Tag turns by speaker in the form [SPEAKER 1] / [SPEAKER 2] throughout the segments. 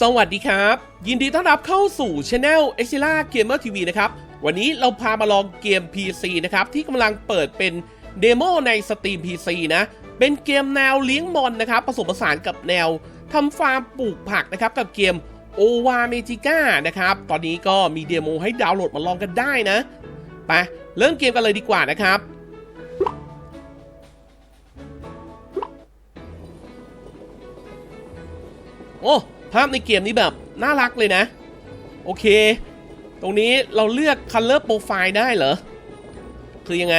[SPEAKER 1] สวัสดีครับ ยินดีต้อนรับเข้าสู่ช anel e x i l a Gamer TV นะครับ วันนี้เราพามาลองเกม PC นะครับ ที่กำลังเปิดเป็นเดโมใน Steam PC นะ เป็นเกมแนวเลี้ยงมอนนะครับ ผสมผสานกับแนวทำฟาร์มปลูกผักนะครับ กับเกม o w a m a g i c a นะครับ ตอนนี้ก็มีเดโมให้ดาวน์โหลดมาลองกันได้นะไปเริ่มเกมกันเลยดีกว่านะครับโอ้ ภาพในเกมนี้แบบน่ารักเลยนะ โอเค ตรงนี้เราเลือก Color Profile ได้เหรอ คือยังไง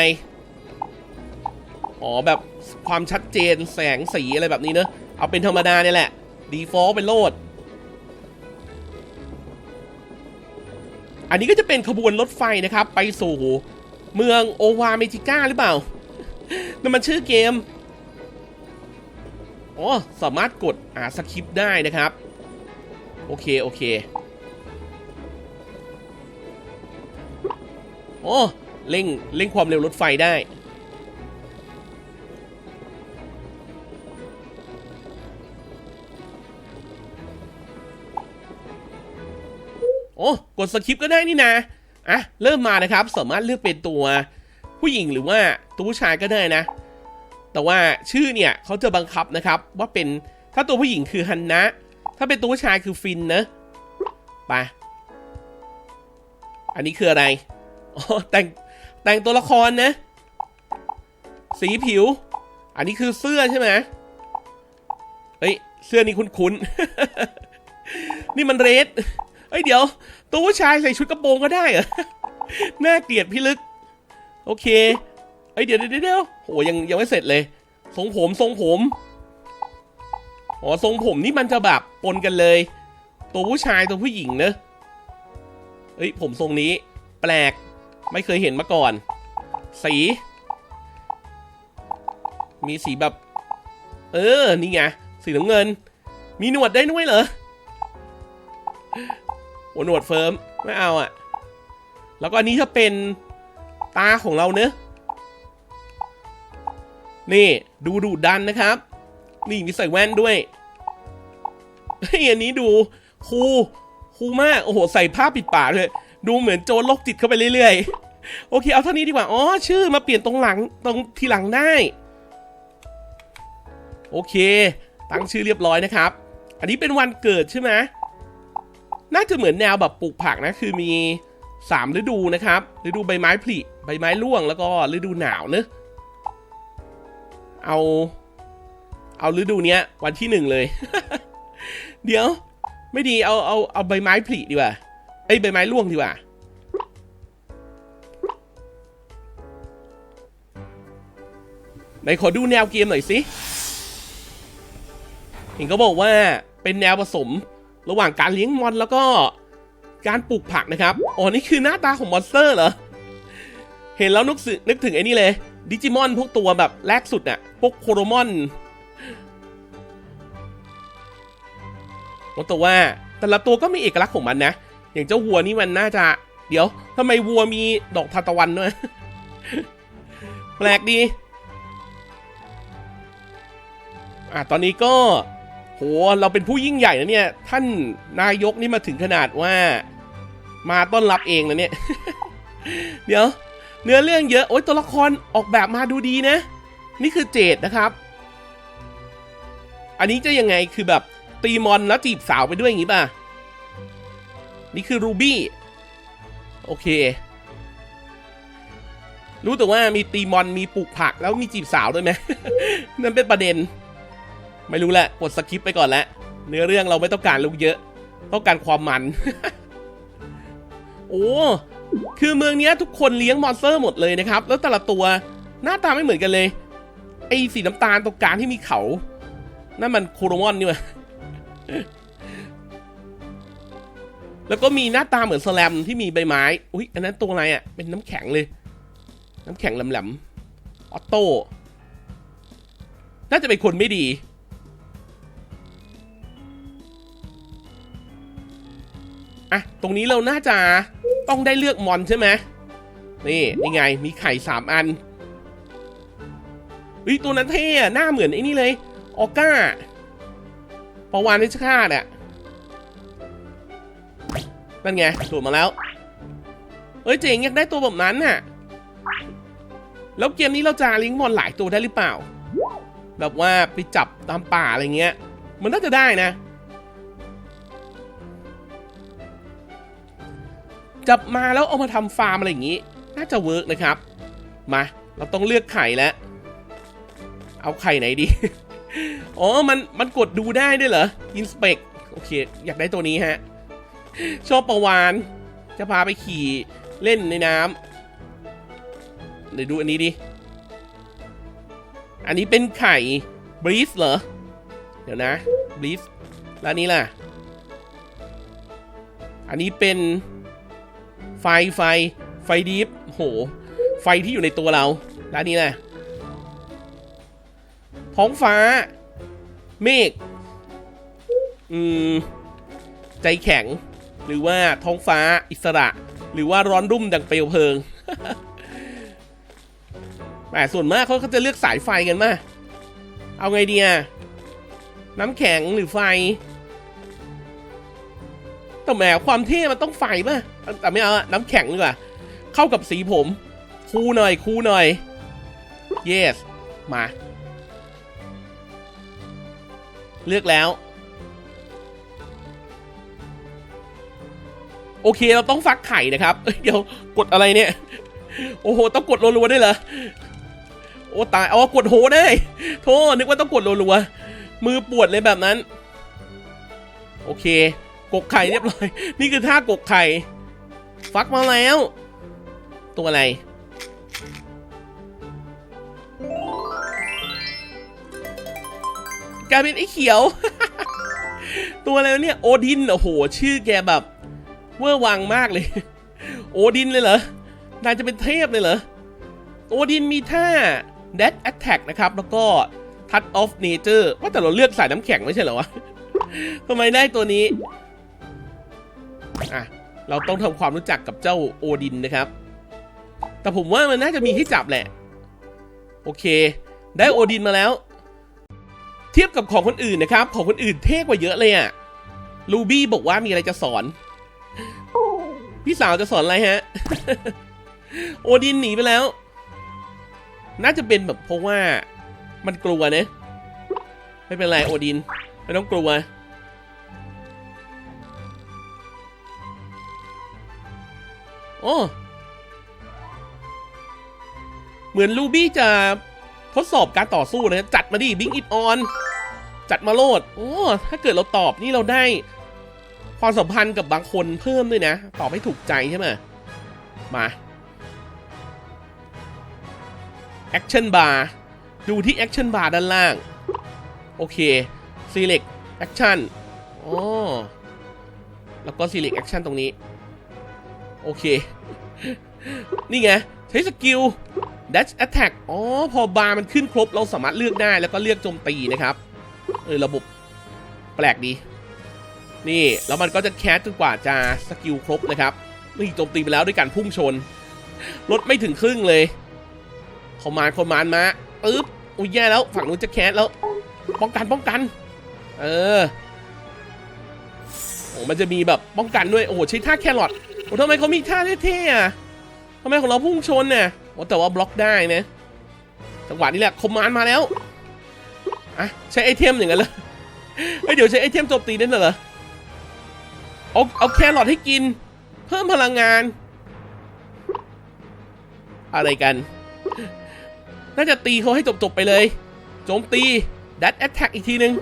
[SPEAKER 1] อ๋อ แบบความชัดเจนแสงสีอะไรแบบนี้เนอะเอาเป็นธรรมดาเนี่ยแหละ Default เป็นโลด อันนี้ก็จะเป็นขบวนรถไฟนะครับ ไปสู่เมืองโอวาเมจิก้าหรือเปล่านั่นมันชื่อเกม อ๋อ สามารถกดอ่าสคริปต์ได้นะครับ โอเค โอเค โอ้ เร่ง เร่งความเร็วรถไฟได้ โอ้ กดสคริปต์ก็ได้นี่นะ อะ เริ่มมานะครับ สามารถเลือกเป็นตัวผู้หญิงหรือว่าตัวผู้ชายก็ได้นะ แต่ว่าชื่อเนี่ยเขาจะบังคับนะครับ ว่าเป็นถ้าตัวผู้หญิงคือฮันนะ ถ้าเป็นตัวผู้ชายคือฟินนะไปอันนี้คืออะไร อ๋อ แต่ง แต่งตัวละครนะ สีผิว อันนี้คือเสื้อใช่ไหมเฮ้ย เสื้อนี้คุ้นๆ นี่มันเรดเฮ้ย เดี๋ยว ตัวผู้ชายใส่ชุดกระโปรงก็ได้เหรอ น่าเกลียดพี่ลึก โอเคเอ้ย เดี๋ยวเดี๋ยวเดี๋ยวโหยังยังไม่เสร็จเลย ทรงผม ทรงผม อ๋อทรงผมนี่มันจะแบบปนกันเลย ตัวผู้ชายตัวผู้หญิงเนอะเอ้ยผมทรงนี้ แปลกไม่เคยเห็นมาก่อน สี มีสีแบบ เออ นี่ไงสีน้ำเงิน มีหนวดได้ด้วยเหรอโอหนวดเฟิร์มไม่เอาอะ่ะ แล้วก็อันนี้ถ้าเป็นตาของเราเนอะนี่ ดูดูดันนะครับ นี่มีใส่แว่นด้วยเฮ้ยอันนี้ดูคูคูมาก โอ้โห ใส่ผ้าปิดปากเลย ดูเหมือนโจรโรคจิตเข้าไปเรื่อยๆ โอเค เอาเท่านี้ดีกว่า อ๋อ ชื่อมาเปลี่ยนตรงหลัง ตรงทีหลังได้ โอเค ตั้งชื่อเรียบร้อยนะครับ อันนี้เป็นวันเกิดใช่ไหมน่าจะเหมือนแนวแบบปลูกผักนะ คือมีสามฤดูนะครับ ฤดูใบไม้ผลิ ใบไม้ร่วง แล้วก็ฤดูหนาวเนอะเอา เอาฤดูเนี้ย วันที่หนึ่งเลย เดี๋ยว ไม่ดีเอาเอาเอาใบไม้ผลิดีกว่าไอ้ใบไม้ร่วงดีกว่า ไหนขอดูแนวเกมหน่อยสิเห็นก็บอกว่าเป็นแนวผสมระหว่างการเลี้ยงมอนแล้วก็การปลูกผักนะครับ อ๋อ นี่คือหน้าตาของมอนสเตอร์เหรอ เห็นแล้วนึกสึนึกถึงไอ้นี่เลย ดิจิมอนพวกตัวแบบแรกสุดอะพวกโคโรมอน แต่ว่าแต่ละตัวก็มีเอกลักษณ์ของมันนะ อย่างเจ้าวัวนี่มันน่าจะ เดี๋ยวทำไมวัวมีดอกทานตะวันด้วยแปลกดี อะตอนนี้ก็โหเราเป็นผู้ยิ่งใหญ่นะเนี่ย ท่านนายกนี่มาถึงขนาดว่า มาต้อนรับเองนะเนี่ย เดี๋ยว เนื้อเรื่องเยอะ โอ๊ยตัวละครออกแบบมาดูดีนะ นี่คือเจดนะครับ อันนี้จะยังไงคือแบบ ตีมอนแล้วจีบสาวไปด้วยอย่างงี้ป่ะ นี่คือรูบี้ โอเค รู้แต่ว่ามีตีมอนมีปลูกผักแล้วมีจีบสาวด้วยไหม นั่นเป็นประเด็น ไม่รู้แหละกดสคิปไปก่อนแล้ว เนื้อเรื่องเราไม่ต้องการลูกเยอะ ต้องการความมัน โอ้ คือเมืองนี้ทุกคนเลี้ยงมอนสเตอร์หมดเลยนะครับ แล้วแต่ละตัวหน้าตาไม่เหมือนกันเลย ไอ้สีน้ำตาลตรงกลางที่มีเขานั่นมันโคโรมอนนี่วะ แล้วก็มีหน้าตาเหมือนสแลมที่มีใบไม้ อุ้ยอันนั้นตัวอะไรอะ่ะ เป็นน้ำแข็งเลย น้ำแข็งแหลมๆ ออโต้ น่าจะเป็นคนไม่ดี อะ ตรงนี้เราน่าจะต้องได้เลือกมอนใช่ไหม นี่นี่ไง มีไข่สามอันเฮ้ยตัวนั้นเท่อะหน้าเหมือนไอ้นี่เลย ออก้า ประวานนิชคาตอะนั่นไงโดดมาแล้ว เอ้ยเจ๋งอยากได้ตัวแบบนั้นน่ะ แล้วเกมนี้เราจะลิงก์มอนหลายตัวได้หรือเปล่า แบบว่าไปจับตามป่าอะไรเงี้ย มันน่าจะได้นะ จับมาแล้วเอามาทำฟาร์มอะไรอย่างงี้ น่าจะเวิร์กนะครับ มา เราต้องเลือกไข่แล้ว เอาไข่ไหนดี อ๋อ มัน มันกดดูได้ด้วยเหรอ inspect โอเค อยากได้ตัวนี้ฮะ ชอบประวาน จะพาไปขี่เล่นในน้ำเดี๋ยวดูอันนี้ดิ อันนี้เป็นไข่บรีสเหรอ เดี๋ยวนะบรีสแล้วนี้ล่ะ อันนี้เป็นไฟไฟไฟดีฟโห ไฟที่อยู่ในตัวเราแล้วนี้ล่ะท้องฟ้า เมฆอืม ใจแข็ง หรือว่าท้องฟ้าอิสระ หรือว่าร้อนรุ่มดังเปลวเพลิงแต่ส่วนมากเขาก็จะเลือกสายไฟกันมาเอาไงดีอะน้ำแข็งหรือไฟ แต่แหมความเท่มันต้องไฟป่ะ แต่ไม่เอาน้ำแข็งดีกว่า เข้ากับสีผม คูหน่อย คูหน่อย yes มา เลือกแล้ว โอเคเราต้องฟักไข่นะครับ เดี๋ยวกดอะไรเนี่ย โอ้โห ต้องกดรัวๆได้เหรอ โอ้ตายอ๋อกดโหได้โธ่นึกว่าต้องกดรัวๆมือปวดเลยแบบนั้น โอเค กกไข่เรียบร้อย นี่คือท่ากกไข่ ฟักมาแล้ว ตัวอะไรายเป็นไอ้เขียว ตัวอะไรเนี่ย โอดิน โอ้โห ชื่อแกแบบ เวอร์วังมากเลย โอดินเลยเหรอ นายจะเป็นเทพเลยเหรอ โอดินมีท่า Death Attack นะครับ แล้วก็ Touch of Nature ว่าแต่เราเลือกสายน้ำแข็งไม่ใช่เหรอวะทำไมได้ตัวนี้ อะ เราต้องทำความรู้จักกับเจ้าโอดินนะครับ แต่ผมว่ามันน่าจะมีให้จับแหละ โอเค ได้โอดินมาแล้ว เทียบกับของคนอื่นนะครับ ของคนอื่นเท่กว่าเยอะเลยอะลูบี้บอกว่ามีอะไรจะสอน พี่สาวจะสอนอะไรฮะ โอดินหนีไปแล้ว น่าจะเป็นแบบเพราะว่ามันกลัวเนะ ไม่เป็นไรโอดิน ไม่ต้องกลัว โอ้ เหมือนลูบี้จะ ทดสอบการต่อสู้นะจัดมาดิบิงอิ t ออนจัดมาโลดโอ้ถ้าเกิดเราตอบนี่เราได้ ความสัมพันธ์กับบางคนเพิ่มด้วยนะ ตอบให้ถูกใจใช่ไหมมา Action Bar ดูที่ Action Bar ด้านล่าง โอเค Select Action อ๋อแล้วก็ Select Action ตรงนี้ โอเค นี่ไง ใช้สกิล Dash Attack อ๋อ พอบาร์มันขึ้นครบ เราสามารถเลือกได้แล้วก็เลือกโจมตีนะครับ เออ ระบบแปลกดี นี่ แล้วมันก็จะแคสจนกว่าจะสกิลครบนะครับ นี่โจมตีไปแล้วด้วยการพุ่งชน ลดไม่ถึงครึ่งเลยคอมมานคอมมานมาปึ๊บอุ้ยแย่แล้ว ฝั่งนู้นจะแคสแล้ว ป้องกันป้องกัน เออโอ้มันจะมีแบบป้องกันด้วย โอ้ใช้ท่าแครอทโอ้ทำไมเขามีท่าเท่ๆอะทำไมของเราพุ่งชนเนี่ย แต่ว่าบล็อกได้นะจังหวะนี้แหละคอมมานด์มาแล้วอะใช้ไอเทมอย่างนั้นเลยเฮ้ยเดี๋ยวใช้ไอเทมโจมตีได้เหรอเอาเอาแครอทให้กิน เพิ่มพลังงาน อะไรกัน น่าจะตีเขาให้จบๆไปเลย โจมตีดัตแอตแทกอีกทีนึง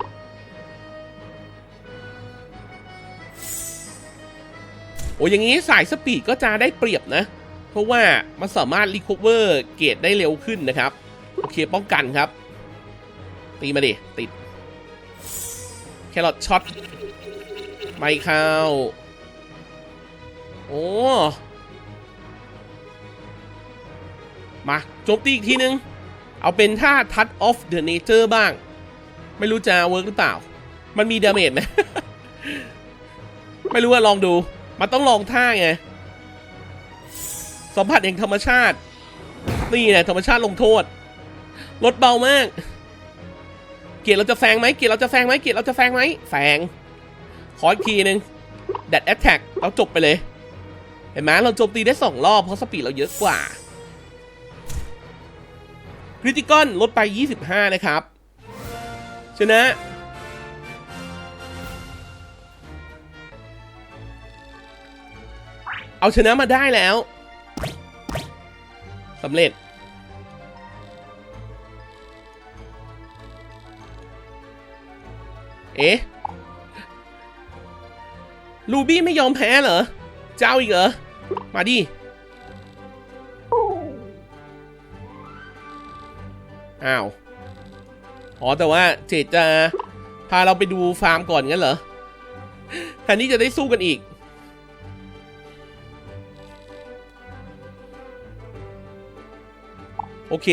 [SPEAKER 1] โอ้ยอย่างนี้สายสปีดก็จะได้เปรียบนะ เพราะว่ามันสามารถรีค o เวอร์เกตได้เร็วขึ้นนะครับ โอเคป้องกันครับ ตีมาดิ ติด แครอทช็อตไม่เข้า โอ้ มาโจมตีอีกทีนึง เอาเป็นท่า Touch of the Nature บ้าง ไม่รู้จะเวิร์กหรือเปล่า มันมีดาเมจไหมไม่รู้ว่าลองดู มันต้องลองท่าไง สัมผัสแห่งธรรมชาติ นี่แหละธรรมชาติลงโทษลดเบามาก เกียรติเราจะแซงไหมเกียรติเราจะแซงไหมเกียรติเราจะแซงไหมแซงขออีกทีหนึ่งแดดแอตแทกเราจบไปเลย เห็นไหมเราโจมตีได้สองรอบเพราะสปีดเราเยอะกว่าคริติคอนลดไป 25 นะครับ ชนะเอาชนะมาได้แล้ว สำเร็จ เอ๊ะลูบี้ไม่ยอมแพ้เหรอ เจ้าอีกเหรอ มาดิ อ้าว อ๋อ แต่ว่าเจดจะพาเราไปดูฟาร์มก่อนงั้นเหรอแทนที่จะได้สู้กันอีก เค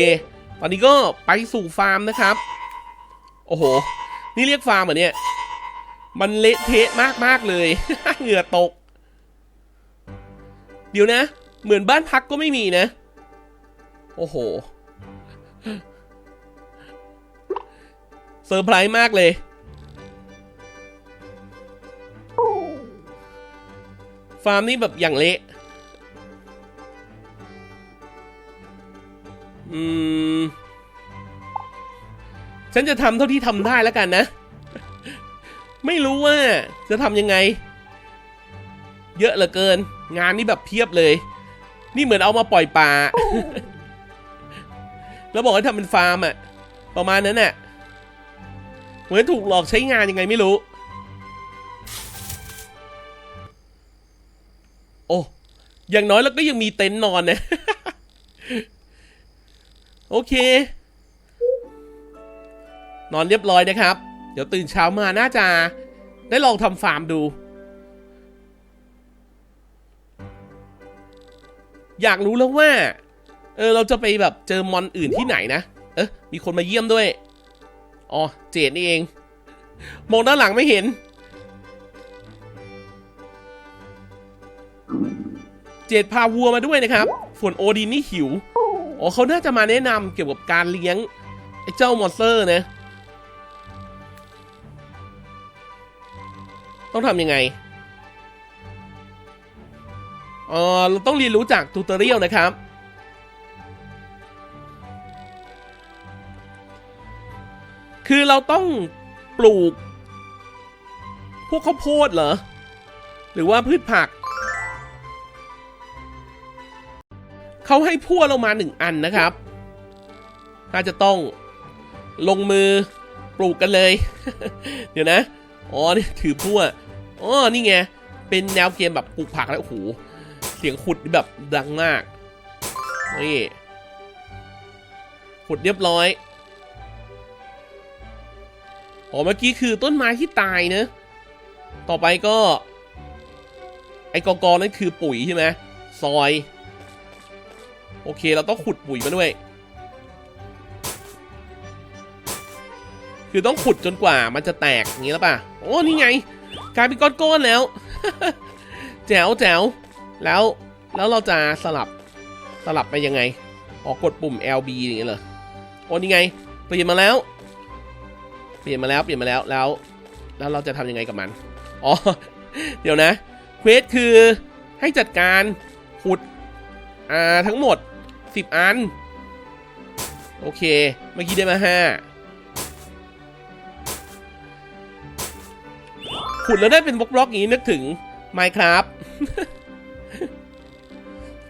[SPEAKER 1] ตอนนี้ก็ไปสู่ฟาร์มนะครับ โอ้โห นี่เรียกฟาร์มเหรอเนี่ย มันเละเทะมากๆเลย เหงื่อตก เดี๋ยวนะ เหมือนบ้านพักก็ไม่มีนะ โอ้โห เซอร์ไพรส์มากเลย ฟาร์มนี่แบบอย่างเละ อืม ฉันจะทำเท่าที่ทำได้แล้วกันนะ ไม่รู้ว่าจะทำยังไง เยอะเหลือเกิน งานนี่แบบเพียบเลย นี่เหมือนเอามาปล่อยปลา แล้วบอกให้ทำเป็นฟาร์มอะประมาณนั้นน่ะ เหมือนถูกหลอกใช้งานยังไงไม่รู้ โอ้อย่างน้อยแล้วก็ยังมีเต็นท์นอนนะ โอเค นอนเรียบร้อยนะครับ เดี๋ยวตื่นเช้ามาน่าจะได้ลองทำฟาร์มดู อยากรู้แล้วว่า เออ เราจะไปแบบเจอมอนอื่นที่ไหนนะ เอ๊ะมีคนมาเยี่ยมด้วย อ๋อ เจดนี่เอง มองด้านหลังไม่เห็น เจดพาวัวมาด้วยนะครับ ส่วนโอดินนี่หิว อ๋อเขาน่าจะมาแนะนำเกี่ยวกับการเลี้ยงไอ้เจ้ามอนสเตอร์นะ ต้องทำยังไงเออเราต้องเรียนรู้จากทูตอเรียลนะครับ คือเราต้องปลูก พวกข้าวโพดเหรอ หรือว่าพืชผัก เขาให้พั่วเรามาหนึ่งอันนะครับ น่าจะต้องลงมือปลูกกันเลย เดี๋ยวนะ อ๋อนี่ถือพั่วอ๋อนี่ไง เป็นแนวเกมแบบปลูกผักแล้วโอ้โหเสียงขุดแบบดังมาก นี่ ขุดเรียบร้อยอ๋อเมื่อกี้คือต้นไม้ที่ตายเนะต่อไปก็ ไอ้กอกอนั่นคือปุ๋ยใช่ไหมซอย โอเค เราต้องขุดปุ๋ยมาด้วย คือต้องขุดจนกว่ามันจะแตกอย่างนี้แล้วป่ะ โอ้นี่ไง กลายเป็นก้อนๆแล้ว แจ๋วแจ๋วแล้ว แล้วเราจะสลับ สลับไปยังไง ออกดปุ่ม LB อย่างเงี้ยเหรอ โอ้นี่ไง เปลี่ยนมาแล้ว เปลี่ยนมาแล้ว เปลี่ยนมาแล้ว แล้ว แล้วเราจะทำยังไงกับมัน อ๋อ เดี๋ยวนะ เควสคือให้จัดการขุดอ่าทั้งหมด 10อัน โอเค เมื่อกี้ได้มาห้าขุดแล้วได้เป็นบล็อกๆอย่างนี้นึกถึง Minecraft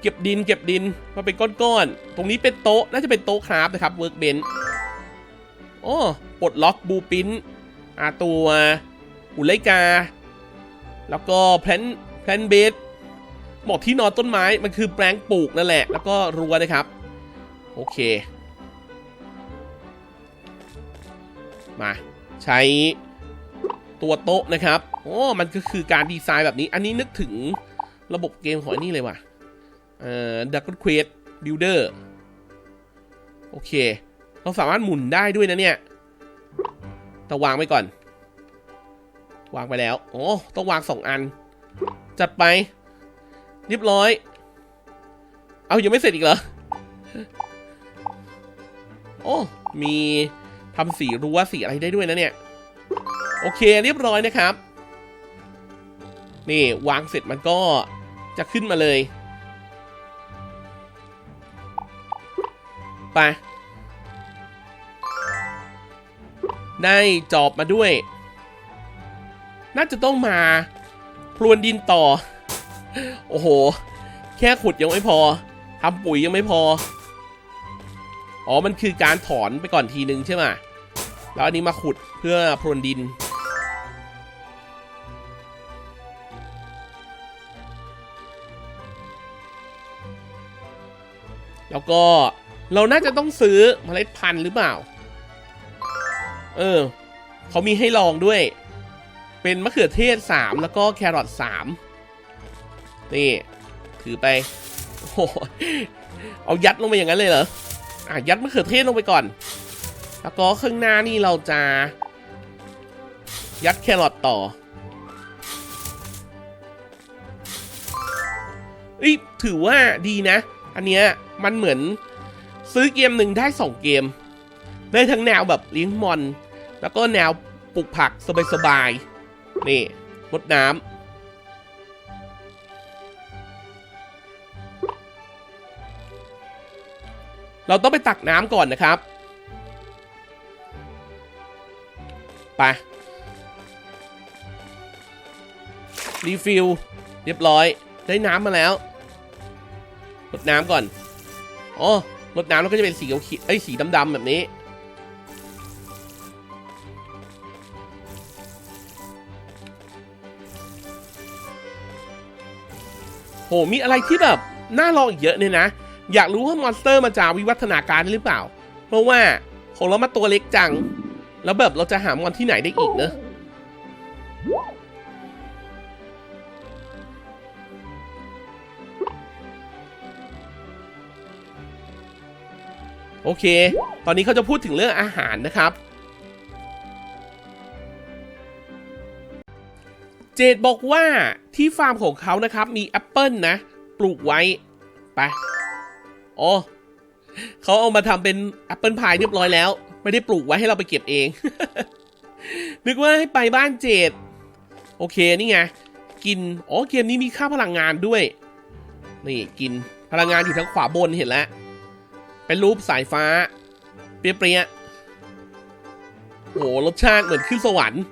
[SPEAKER 1] เก็บดินเก็บดินมาเป็นก้อนๆ ตรงนี้เป็นโต๊ะ น่าจะเป็นโต๊ะคราฟนะครับเวิร์กเบนโอ้ปลดล็อกบูปินอาตัวอุไลกา แล้วก็แพลนแพลนเบส บอกที่นอนต้นไม้มันคือแปลงปลูกนั่นแหละ แล้วก็รั้วนะครับ โอเค มา ใช้ตัวโต๊ะนะครับโอ้มันก็คือการดีไซน์แบบนี้ อันนี้นึกถึงระบบเกมของอันนี้เลยว่ะ เอ่อดักเควสบิลเดอร์โอเค เราสามารถหมุนได้ด้วยนะเนี่ยแต่วางไว้ก่อน วางไปแล้ว โอ้ ต้องวางสองอัน จัดไป เรียบร้อย เอายังไม่เสร็จอีกเหรอ โอ้ มีทำสีรั้วสีอะไรได้ด้วยนะเนี่ย โอเคเรียบร้อยนะครับ นี่วางเสร็จมันก็จะขึ้นมาเลย ไป ได้จอบมาด้วย น่าจะต้องมาพรวนดินต่อ โอ้โห แค่ขุดยังไม่พอทำปุ๋ยยังไม่พอ อ๋อ มันคือการถอนไปก่อนทีนึงใช่ไหมแล้วอันนี้มาขุดเพื่อพรวนดิน แล้วก็เราน่าจะต้องซื้อเมล็ดพันธุ์หรือเปล่า เออ เขามีให้ลองด้วย เป็นมะเขือเทศ 3 แล้วก็แครอท3 นี่ถือไปโอ้เอายัดลงไปอย่างนั้นเลยเหรออะยัดมะเขือเทศลงไปก่อน แล้วก็ข้างหน้านี่เราจะ ยัดแครอทต่อเอ้ยถือว่าดีนะ อันเนี้ยมันเหมือนซื้อเกมหนึ่งได้สองเกม ได้ทั้งแนวแบบเลี้ยงมอน แล้วก็แนวปลูกผักสบายๆนี่รดน้ำ เราต้องไปตักน้ำก่อนนะครับ ไป รีฟิล เรียบร้อย ได้น้ำมาแล้วรดน้ำก่อนอ๋อรดน้ำแล้วก็จะเป็นสีเขียวๆเอ้ยสีดำๆแบบนี้ โห มีอะไรที่แบบ น่าลองอีกเยอะเนี่ยนะ อยากรู้ว่ามอนสเตอร์มันจะวิวัฒนาการหรือเปล่า เพราะว่าของเรามาตัวเล็กจัง แล้วแบบเราจะหามอนที่ไหนได้อีกเนอะโอเค ตอนนี้เขาจะพูดถึงเรื่องอาหารนะครับ เจดบอกว่าที่ฟาร์มของเขานะครับ มีแอปเปิลนะ ปลูกไว้ ไป อ๋อเขาเอามาทำเป็นแอปเปิลพายเรียบร้อยแล้ว ไม่ได้ปลูกไว้ให้เราไปเก็บเอง นึกว่าให้ไปบ้านเจดโอเคนี่ไง กิน อ๋อเกมนี้มีค่าพลังงานด้วย นี่กินพลังงานอยู่ทางขวาบนเห็นแล้ว เป็นรูปสายฟ้า เปรี้ยๆโหรสชาติเหมือนขึ้นสวรรค์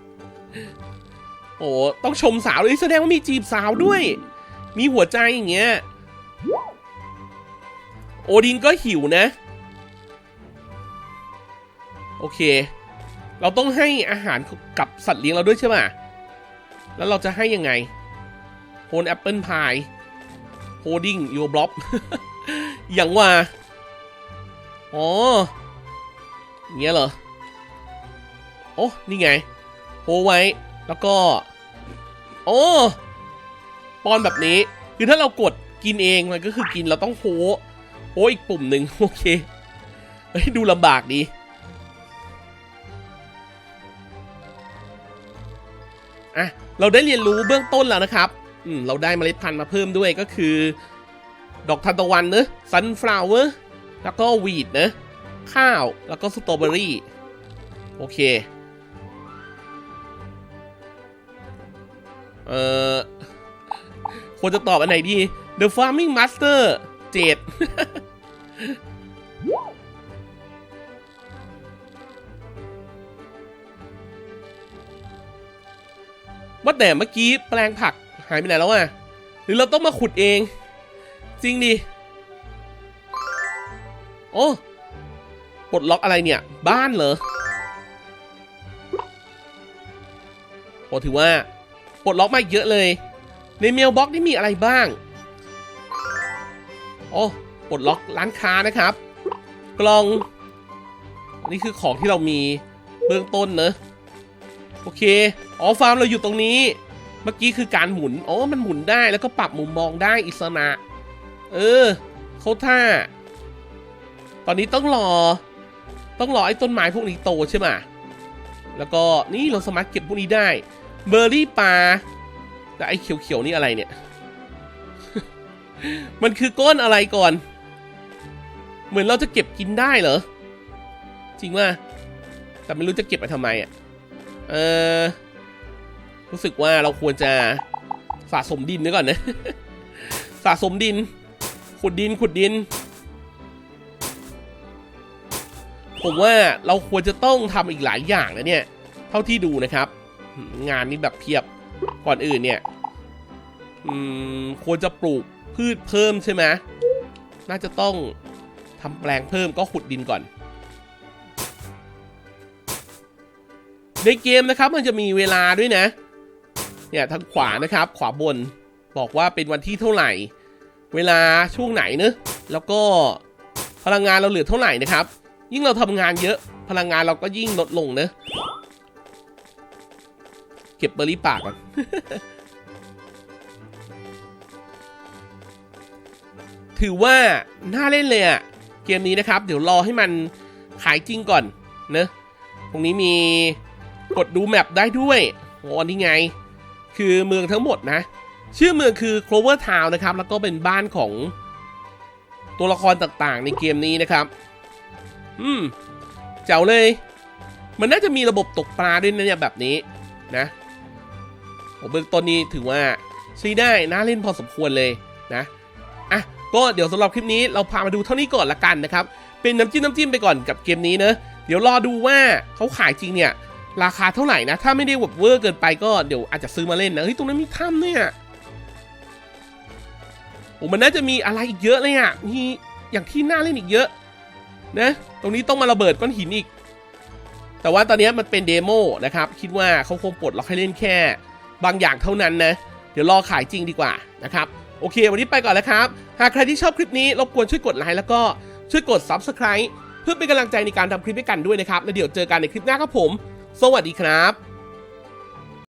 [SPEAKER 1] โอ้ต้องชมสาวเลยแสดงว่ามีจีบสาวด้วย มีหัวใจอย่างเงี้ย โอดินก็หิวนะ โอเค เราต้องให้อาหารกับสัตว์เลี้ยงเราด้วยใช่ไหมแล้วเราจะให้ยังไงโฮนแอปเปิลพายโฮดิ้งยูบล็อกอย่างว่า อ๋อเงี้ยเหรอ โอ้ นี่ไง โฮไว้ แล้วก็ โอ้ปอนแบบนี้ คือถ้าเรากดกินเอง มันก็คือกิน เราต้องโฮ โอีกปุ่มหนึ่งโอเคเฮ้ยดูลำบากดีอะเราได้เรียนรู้เบื้องต้นแล้วนะครับอืมเราได้เมล็ดพันธุ์มาเพิ่มด้วยก็คือ ดอกทานตะวันเนอะซันฟลาวเวอร์แล้วก็วีดนะข้าวแล้วก็สตรอเบอรี่โอเคเอ่อควรจะตอบอันไหนดี The Farming Master เจดว่าแต่เมื่อกี้แปลงผักหายไปไหนแล้วอะ หรือเราต้องมาขุดเอง จริงดิ โอ้ปลดล็อกอะไรเนี่ย บ้านเหรอโอถือว่าปลดล็อกมาเยอะเลย ในเมลบ็อกนี่มีอะไรบ้าง โอ้ปลดล็อกร้านค้านะครับ กล่อง นี่คือของที่เรามีเบื้องต้นเนอะโอเค อ๋อฟาร์มเราอยู่ตรงนี้ เมื่อกี้คือการหมุน อ๋อ มันหมุนได้แล้วก็ปรับมุมมองได้อิสระ เออเขาท่า ตอนนี้ต้องรอ ต้องรอไอ้ต้นไม้พวกนี้โตใช่ไหมแล้วก็นี่เราสามารถเก็บพวกนี้ได้ เบอร์รี่ปลาแต่ไอ้เขียวๆนี่อะไรเนี่ย มันคือก้อนอะไรก่อน เหมือนเราจะเก็บกินได้เหรอ จริงว่า แต่ไม่รู้จะเก็บไปทำไมอะ เออ รู้สึกว่าเราควรจะสะสมดินไว้ก่อนนะ สะสมดิน ขุดดินขุดดิน ผมว่าเราควรจะต้องทำอีกหลายอย่างนะเนี่ย เท่าที่ดูนะครับ งานนี้แบบเพียบ ก่อนอื่นเนี่ย อืม ควรจะปลูก พืชเพิ่มใช่ไหมน่าจะต้องทำแปลงเพิ่มก็ขุดดินก่อน ในเกมนะครับมันจะมีเวลาด้วยนะ เนี่ยทางขวานะครับ ขวาบนบอกว่าเป็นวันที่เท่าไหร่ เวลาช่วงไหนเนอะแล้วก็พลังงานเราเหลือเท่าไหร่นะครับ ยิ่งเราทำงานเยอะ พลังงานเราก็ยิ่งลดลงเนอะเก็บเบอร์รี่ปากก่อน ถือว่าน่าเล่นเลยอะเกมนี้นะครับ เดี๋ยวรอให้มันขายจริงก่อนเนอะตรงนี้มีกดดูแมปได้ด้วยโอ้อันนี้ไง คือเมืองทั้งหมดนะ ชื่อเมืองคือ Clover Town นะครับ แล้วก็เป็นบ้านของตัวละครต่างๆ ในเกมนี้นะครับ อืม เจ๋วเลย มันน่าจะมีระบบตกปลาด้วยนะเนี่ยแบบนี้นะโอ้เบื้องต้นนี้ถือว่าใช้ได้น่าเล่นพอสมควรเลยนะ อะ ก็เดี๋ยวสำหรับคลิปนี้เราพามาดูเท่านี้ก่อนละกันนะครับ เป็นน้ำจิ้มน้ำจิ้มไปก่อนกับเกมนี้เนอะเดี๋ยวรอดูว่าเขาขายจริงเนี่ยราคาเท่าไหร่นะ ถ้าไม่ได้แบบเวอร์เกินไปก็เดี๋ยวอาจจะซื้อมาเล่นนะเฮ้ยตรงนั้นมีถ้ำเนี่ยโอ้มันน่าจะมีอะไรอีกเยอะเลยอะมีอย่างที่น่าเล่นอีกเยอะนะตรงนี้ต้องมาระเบิดก้อนหินอีก แต่ว่าตอนนี้มันเป็นเดโมนะครับ คิดว่าเขาคงปลดล็อกให้เล่นแค่ บางอย่างเท่านั้นนะ เดี๋ยวรอขายจริงดีกว่านะครับ โอเค วันนี้ไปก่อนแล้วครับ หากใครที่ชอบคลิปนี้รบกวนช่วยกดไลค์แล้วก็ช่วยกด Subscribe เพื่อเป็นกำลังใจในการทำคลิปด้วยกันด้วยนะครับ แล้วเดี๋ยวเจอกันในคลิปหน้าครับผม สวัสดีครับ